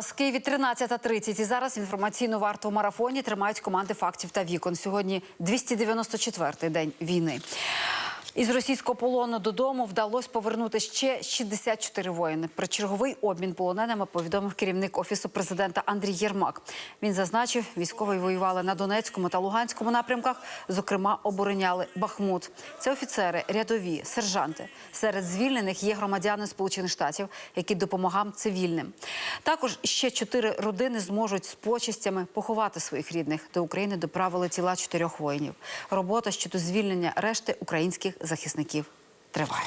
З Києві 13.30 і зараз інформаційну варту в марафоні тримають команди фактів та вікон. Сьогодні 294-й день війни. Із російського полону додому вдалося повернути ще 64 воїни. Про черговий обмін полоненими повідомив керівник офісу президента Андрій Єрмак. Він зазначив, військові воювали на Донецькому та Луганському напрямках. Зокрема, обороняли Бахмут. Це офіцери, рядові, сержанти. Серед звільнених є громадяни Сполучених Штатів, які допомагали цивільним. Також ще чотири родини зможуть з почестями поховати своїх рідних. До України доправили тіла чотирьох воїнів. Робота щодо звільнення решти українських захисників триває.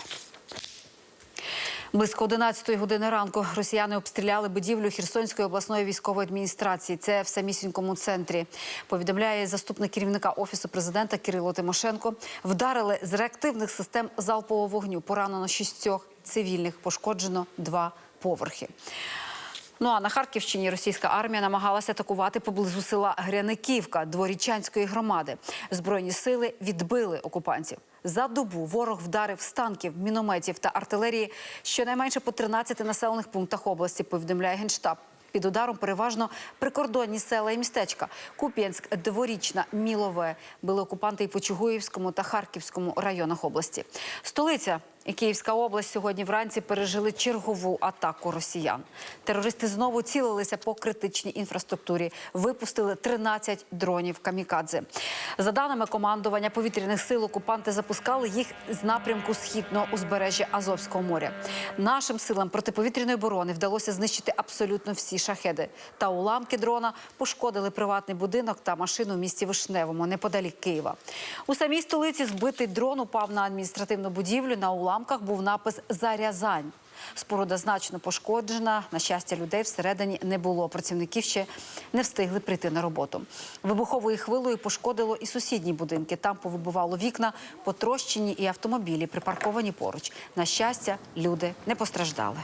Близько 11 години ранку росіяни обстріляли будівлю Херсонської обласної військової адміністрації. Це в самісінькому центрі. Повідомляє заступник керівника офісу президента Кирило Тимошенко. Вдарили з реактивних систем залпового вогню. Поранено шістьох цивільних, пошкоджено два поверхи. Ну а на Харківщині російська армія намагалася атакувати поблизу села Гряниківка дворічанської громади. Збройні сили відбили окупантів. За добу ворог вдарив з танків, мінометів та артилерії щонайменше по 13 населених пунктах області. Повідомляє генштаб. Під ударом переважно прикордонні села і містечка Куп'янськ, Дворічна, Мілове. були окупанти і по Чугуївському та Харківському районах області. Столиця і Київська область сьогодні вранці пережили чергову атаку росіян. Терористи знову цілилися по критичній інфраструктурі. Випустили 13 дронів камікадзе. За даними командування повітряних сил, окупанти запускали їх з напрямку східного узбережжя Азовського моря. Нашим силам протиповітряної оборони вдалося знищити абсолютно всі шахеди. Та уламки дрона пошкодили приватний будинок та машину в місті Вишневому, неподалік Києва. У самій столиці збитий дрон упав на адміністративну будівлю. На уламках був напис Зарязань. Споруда значно пошкоджена. На щастя, людей всередині не було. Працівників ще не встигли прийти на роботу. Вибуховою хвилою пошкодило і сусідні будинки. Там повибивало вікна, потрощені і автомобілі, припарковані поруч. На щастя, люди не постраждали.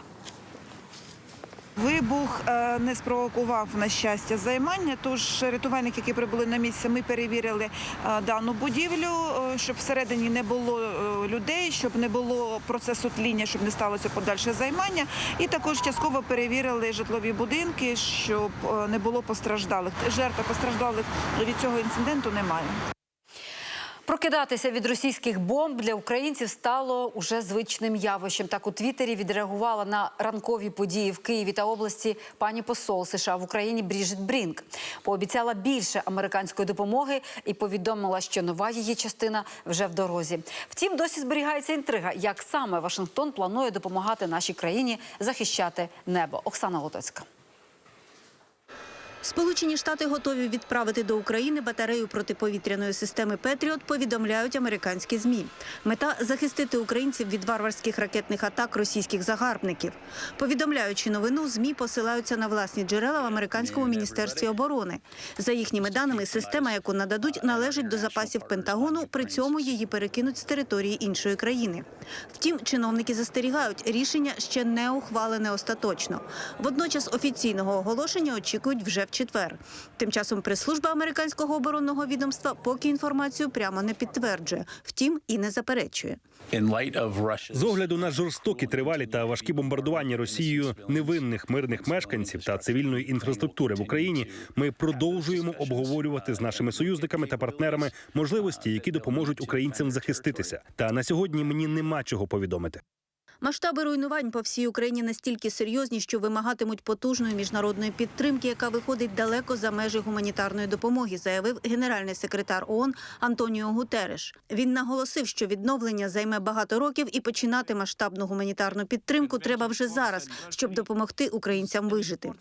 Вибух е, не спровокував на щастя займання. Тож рятувальники, які прибули на місце, ми перевірили е, дану будівлю, е, щоб всередині не було людей, щоб не було процесу тління, щоб не сталося подальше займання. І також частково перевірили житлові будинки, щоб не було постраждалих. Жертв постраждалих від цього інциденту немає. Прокидатися від російських бомб для українців стало уже звичним явищем. Так у Твіттері відреагувала на ранкові події в Києві та області пані посол США в Україні Бріжит Брінк. Пообіцяла більше американської допомоги і повідомила, що нова її частина вже в дорозі. Втім, досі зберігається інтрига, як саме Вашингтон планує допомагати нашій країні захищати небо. Оксана Лотоцька. Сполучені Штати готові відправити до України батарею протиповітряної системи Петріот. Повідомляють американські змі. Мета захистити українців від варварських ракетних атак російських загарбників. Повідомляючи новину, змі посилаються на власні джерела в американському міністерстві оборони. За їхніми даними, система, яку нададуть, належить до запасів Пентагону. При цьому її перекинуть з території іншої країни. Втім, чиновники застерігають, рішення ще не ухвалене остаточно. Водночас офіційного оголошення очікують вже в четвер. Тим часом прес-служба американського оборонного відомства поки інформацію прямо не підтверджує, втім і не заперечує. З огляду на жорстокі, тривалі та важкі бомбардування Росією невинних мирних мешканців та цивільної інфраструктури в Україні, ми продовжуємо обговорювати з нашими союзниками та партнерами можливості, які допоможуть українцям захиститися. Та на сьогодні мені нема чого повідомити. Масштаби руйнувань по всій Україні настільки серйозні, що вимагатимуть потужної міжнародної підтримки, яка виходить далеко за межі гуманітарної допомоги, заявив генеральний секретар ООН Антоніо Гутереш. Він наголосив, що відновлення займе багато років і починати масштабну гуманітарну підтримку треба вже зараз, щоб допомогти українцям вижити.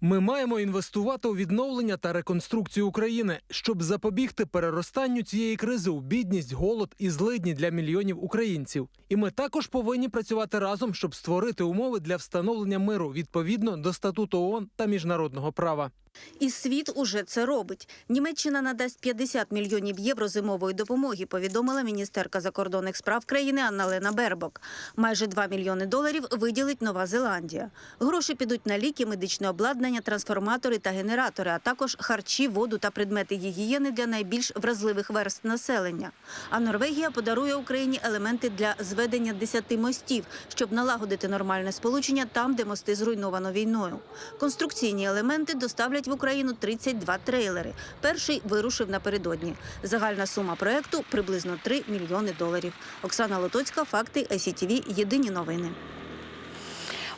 Ми маємо інвестувати у відновлення та реконструкцію України, щоб запобігти переростанню цієї кризи у бідність, голод і злидні для мільйонів українців. І ми також повинні працювати разом, щоб створити умови для встановлення миру відповідно до статуту ООН та міжнародного права. І світ уже це робить. Німеччина надасть 50 мільйонів євро зимової допомоги, повідомила міністерка закордонних справ країни Анна-Лена Бербок. Майже 2 мільйони доларів виділить Нова Зеландія. Гроші підуть на ліки, медичне обладнання, трансформатори та генератори, а також харчі, воду та предмети гігієни для найбільш вразливих верств населення. А Норвегія подарує Україні елементи для зведення 10 мостів, щоб налагодити нормальне сполучення там, де мости зруйновано війною. Конструкційні елементи доставлять в Україну 32 трейлери. Перший вирушив напередодні. Загальна сума проекту приблизно 3 мільйони доларів. Оксана Лотоцька, факти ICTV, Єдині новини.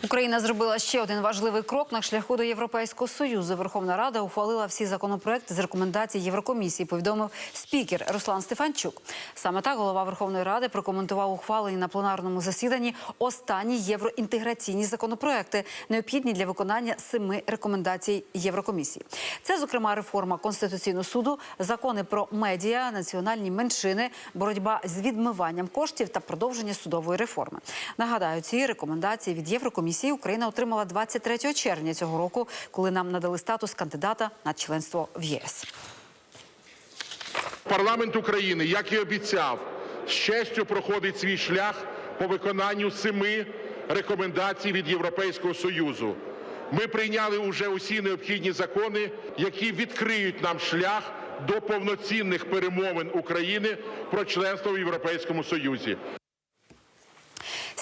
Україна зробила ще один важливий крок на шляху до Європейського союзу. Верховна Рада ухвалила всі законопроекти з рекомендацій Єврокомісії. Повідомив спікер Руслан Стефанчук. Саме так голова Верховної Ради прокоментував ухвалені на пленарному засіданні останні євроінтеграційні законопроекти, необхідні для виконання семи рекомендацій Єврокомісії. Це, зокрема, реформа конституційного суду, закони про медіа, національні меншини, боротьба з відмиванням коштів та продовження судової реформи. Нагадаю, ці рекомендації від Єврокомісії Україна отримала 23 червня цього року, коли нам надали статус кандидата на членство в ЄС. Парламент України, як і обіцяв, з честю проходить свій шлях по виконанню семи рекомендацій від Європейського Союзу. Ми прийняли уже усі необхідні закони, які відкриють нам шлях до повноцінних перемовин України про членство в Європейському Союзі.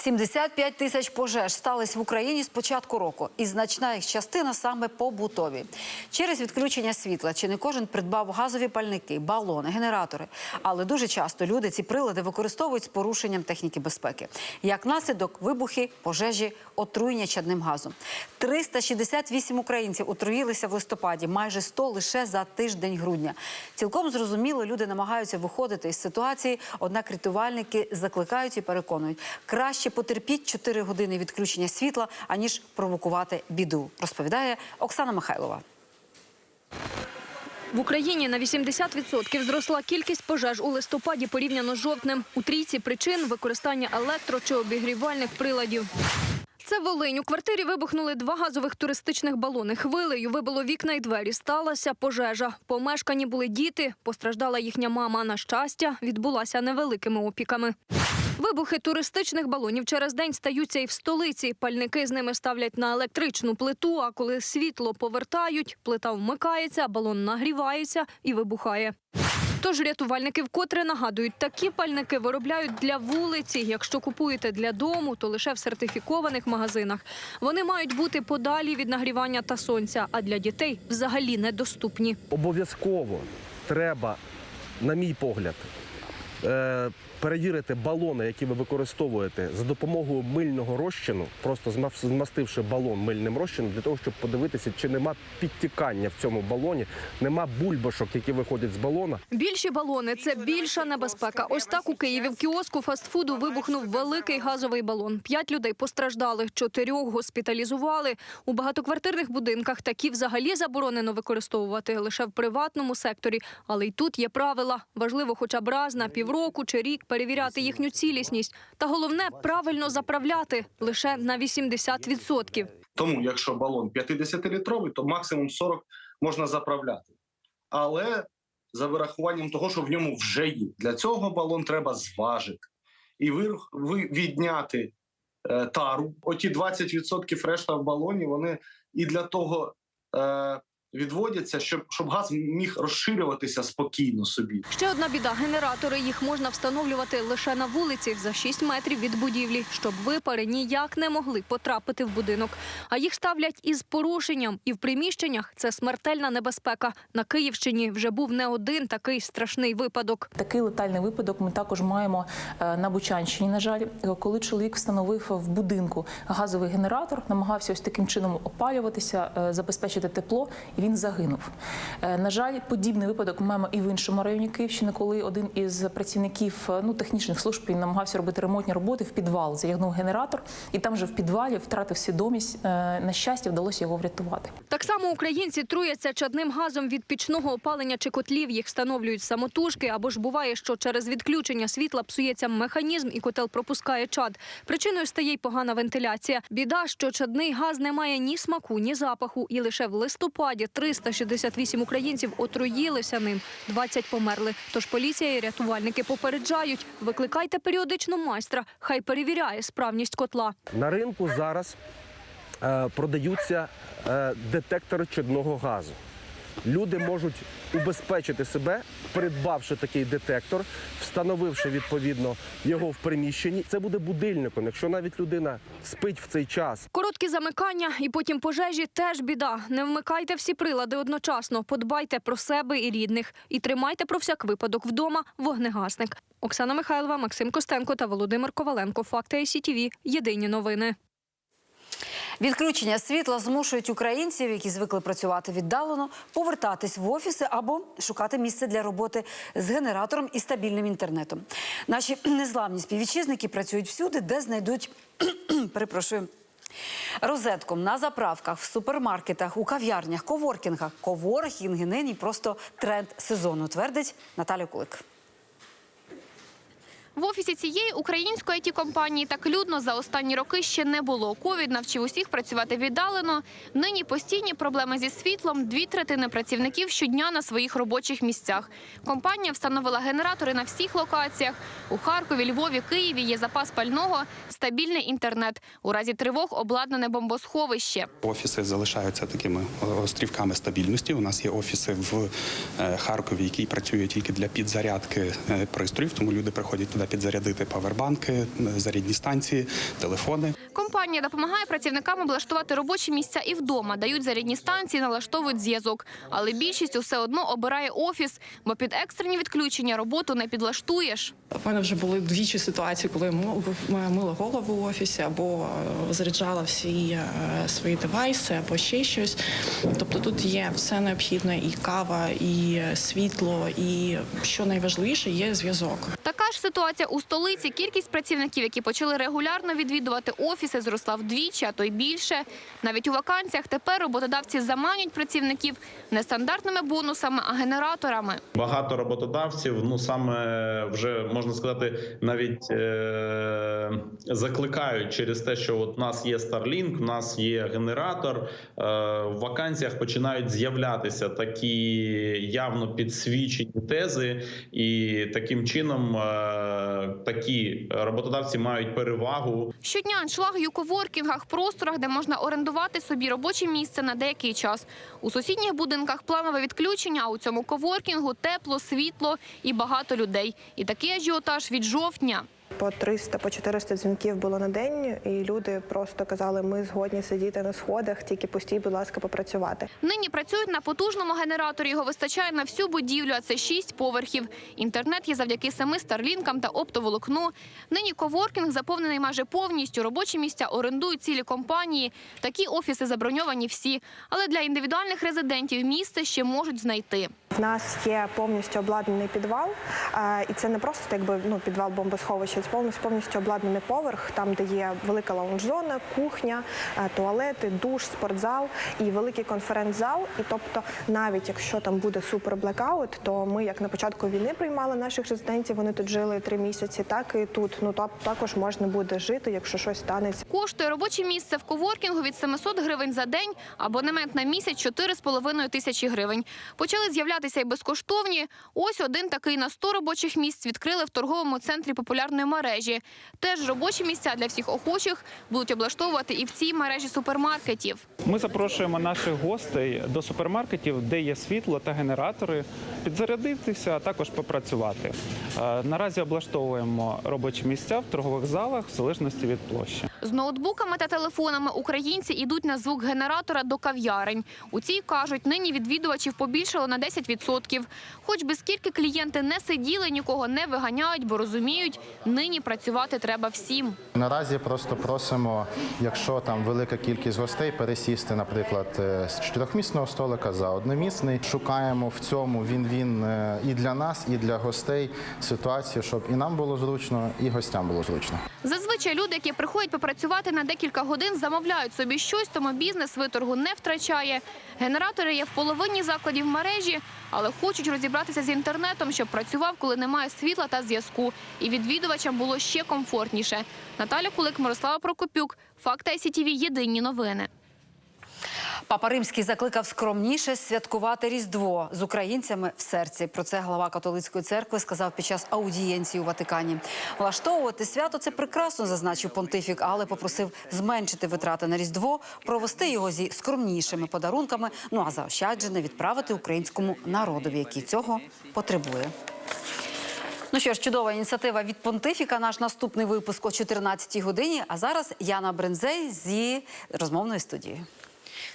75 тисяч пожеж стались в Україні з початку року, і значна їх частина саме побутові. Через відключення світла чи не кожен придбав газові пальники, балони, генератори. Але дуже часто люди ці прилади використовують з порушенням техніки безпеки. Як наслідок вибухи, пожежі, отруєння чадним газом. 368 українців отруїлися в листопаді, майже 100 лише за тиждень грудня. Цілком зрозуміло, люди намагаються виходити із ситуації, однак рятувальники закликають і переконують, краще потерпіть 4 години відключення світла, аніж провокувати біду, розповідає Оксана Михайлова. В Україні на 80% зросла кількість пожеж у листопаді порівняно з жовтнем. У трійці причин використання електро чи обігрівальних приладів. Це Волинь. У квартирі вибухнули два газових туристичних балони. Хвилею вибило вікна й двері. Сталася пожежа. Помешкані були діти. Постраждала їхня мама. На щастя, відбулася невеликими опіками. Вибухи туристичних балонів через день стаються і в столиці. Пальники з ними ставлять на електричну плиту. А коли світло повертають, плита вмикається, балон нагрівається і вибухає. Тож рятувальники вкотре нагадують, такі пальники виробляють для вулиці. Якщо купуєте для дому, то лише в сертифікованих магазинах. Вони мають бути подалі від нагрівання та сонця, а для дітей взагалі недоступні. обов'язково треба, на мій погляд, перевірити балони, які ви використовуєте за допомогою мильного розчину, просто змастивши балон мильним розчином, для того, щоб подивитися, чи нема підтікання в цьому балоні, нема бульбашок, які виходять з балона. Більші балони це більша небезпека. Ось так у Києві в кіоску фастфуду вибухнув великий газовий балон. П'ять людей постраждали, чотирьох госпіталізували. У багатоквартирних будинках такі взагалі заборонено використовувати лише в приватному секторі. Але й тут є правила. Важливо, хоча б раз на півроку чи рік перевіряти їхню цілісність. Та головне правильно заправляти лише на 80%. Тому, якщо балон 50-літровий, то максимум 40 можна заправляти. Але за вирахуванням того, що в ньому вже є. Для цього балон треба зважити і відняти е, тару. Оті 20% решта в балоні, вони і для того е, відводяться, щоб, щоб газ міг розширюватися спокійно собі. Ще одна біда генератори. Їх можна встановлювати лише на вулиці за 6 метрів від будівлі, щоб випари ніяк не могли потрапити в будинок. А їх ставлять із порушенням, і в приміщеннях це смертельна небезпека. На Київщині вже був не один такий страшний випадок. Такий летальний випадок ми також маємо е, на Бучанщині. На жаль, коли чоловік встановив в будинку газовий генератор, намагався ось таким чином опалюватися, е, забезпечити тепло, і він загинув. Е, На жаль, подібний випадок ми маємо і в іншому районі Київщини, коли один із працівників е, ну технічних служб він намагався робити ремонтні роботи в підвал, затягнув генератор, і там же в підвалі втратив свідомість. Е, На щастя, вдалося його врятувати. Так само українці труяться чадним газом від пічного опалення чи котлів. Їх встановлюють самотужки, або ж буває, що через відключення світла псується механізм і котел пропускає чад. Причиною стає й погана вентиляція. Біда, що чадний газ не має ні смаку, ні запаху, і лише в листопаді 368 українців отруїлися ним, 20 померли. Тож поліція і рятувальники попереджають, викликайте періодично майстра, хай перевіряє справність котла. На ринку зараз е, продаються е, детектори чадного газу. Люди можуть убезпечити себе, придбавши такий детектор, встановивши відповідно його в приміщенні. Це буде будильником. Якщо навіть людина спить в цей час, Короткі замикання і потім пожежі теж біда. Не вмикайте всі прилади одночасно. Подбайте про себе і рідних. І тримайте про всяк випадок вдома вогнегасник. Оксана Михайлова, Максим Костенко та Володимир Коваленко. Факти ICTV. Єдині новини. Відключення світла змушують українців, які звикли працювати віддалено, повертатись в офіси або шукати місце для роботи з генератором і стабільним інтернетом. Наші незламні співвітчизники працюють всюди, де знайдуть перепрошую. Розетку на заправках, в супермаркетах, у кав'ярнях, коворкінгах. Коворкінги нині просто тренд сезону, твердить Наталя Кулик. В офісі цієї української it компанії так людно за останні роки ще не було. Ковід навчив усіх працювати віддалено. Нині постійні проблеми зі світлом. Дві третини працівників щодня на своїх робочих місцях. Компанія встановила генератори на всіх локаціях. У Харкові, Львові, Києві є запас пального, стабільний інтернет. У разі тривог обладнане бомбосховище. Офіси залишаються такими острівками стабільності. У нас є офіси в е, Харкові, які працюють тільки для підзарядки е, пристроїв, тому люди приходять туди підзарядити павербанки, зарядні станції, телефони. Компанія допомагає працівникам облаштувати робочі місця і вдома, дають зарядні станції, налаштовують зв'язок. Але більшість усе одно обирає офіс, бо під екстрені відключення роботу не підлаштуєш. У мене вже були двічі ситуації, коли я мила голову в офісі або е, заряджала всі е, свої девайси, або ще щось. Тобто тут є все необхідне: і кава, і е, світло, і що найважливіше, є зв'язок. Така ж ситуація у столиці. Кількість працівників, які почали регулярно відвідувати офіси, зросла вдвічі, а то й більше. Навіть у вакансіях тепер роботодавці заманюють працівників не стандартними бонусами, а генераторами. Багато роботодавців, ну саме вже можна сказати, навіть е- закликають через те, що от у нас є Starlink, у нас є генератор. Е- в вакансіях починають з'являтися такі явно підсвічені тези, і таким чином е- такі роботодавці мають перевагу Щодня аншлаги у коворкінгах, просторах, де можна орендувати собі робоче місце на деякий час. У сусідніх будинках планове відключення, а у цьому коворкінгу тепло, світло і багато людей. І такий ажіотаж від жовтня. По 300, по 400 дзвінків було на день, і люди просто казали, ми згодні сидіти на сходах, тільки пустіть, будь ласка, попрацювати. Нині працюють на потужному генераторі. Його вистачає на всю будівлю, а це шість поверхів. Інтернет є завдяки семи старлінкам та оптоволокну. Нині коворкінг заповнений майже повністю. Робочі місця орендують цілі компанії. Такі офіси заброньовані всі. Але для індивідуальних резидентів місце ще можуть знайти. В нас є повністю обладнаний підвал, е, і це не просто так би ну підвал бомбосховища, це повністю повністю обладнаний поверх, там де є велика лаунж-зона, кухня, е, туалети, душ, спортзал і великий конференц-зал. І тобто, навіть якщо там буде супер блекаут, то ми, як на початку війни, приймали наших резидентів, вони тут жили три місяці. Так і тут ну так також можна буде жити, якщо щось станеться. Коштує робоче місце в коворкінгу від 700 гривень за день, абонемент на місяць 4,5 тисячі гривень. Почали з'являтися і безкоштовні. Ось один такий на 100 робочих місць відкрили в торговому центрі популярної мережі. Теж робочі місця для всіх охочих будуть облаштовувати і в цій мережі супермаркетів. Ми запрошуємо наших гостей до супермаркетів, де є світло та генератори, підзарядитися, а також попрацювати. Е, Наразі облаштовуємо робочі місця в торгових залах в залежності від площі. З ноутбуками та телефонами українці йдуть на звук генератора до кав'ярень. У цій кажуть, нині відвідувачів побільшало на 10%. Хоч би скільки клієнти не сиділи, нікого не виганяють, бо розуміють, нині працювати треба всім. Наразі просто просимо, якщо там велика кількість гостей, пересісти, наприклад, е, з чотирьохмісного столика за одномісний. Шукаємо в цьому він-він е, і для нас, і для гостей ситуацію, щоб і нам було зручно, і гостям було зручно. Зазвичай люди, які приходять попрацювати на декілька годин, замовляють собі щось, тому бізнес виторгу не втрачає. Генератори є в половині закладів мережі, але хочуть розібратися з інтернетом, щоб працював, коли немає світла та зв'язку. І відвідувачам було ще комфортніше. Наталя Кулик, Мирослава Прокопюк. Факти ICTV. Єдині новини. Папа Римський закликав скромніше святкувати Різдво з українцями в серці. Про це глава католицької церкви сказав під час аудієнції у Ватикані. Влаштовувати свято це прекрасно, зазначив понтифік, але попросив зменшити витрати на Різдво, провести його зі скромнішими подарунками. Ну а заощаджене відправити українському народові, який цього потребує. Ну що ж, чудова ініціатива від понтифіка. Наш наступний випуск о 14-й годині. А зараз Яна Брензей зі розмовною студією.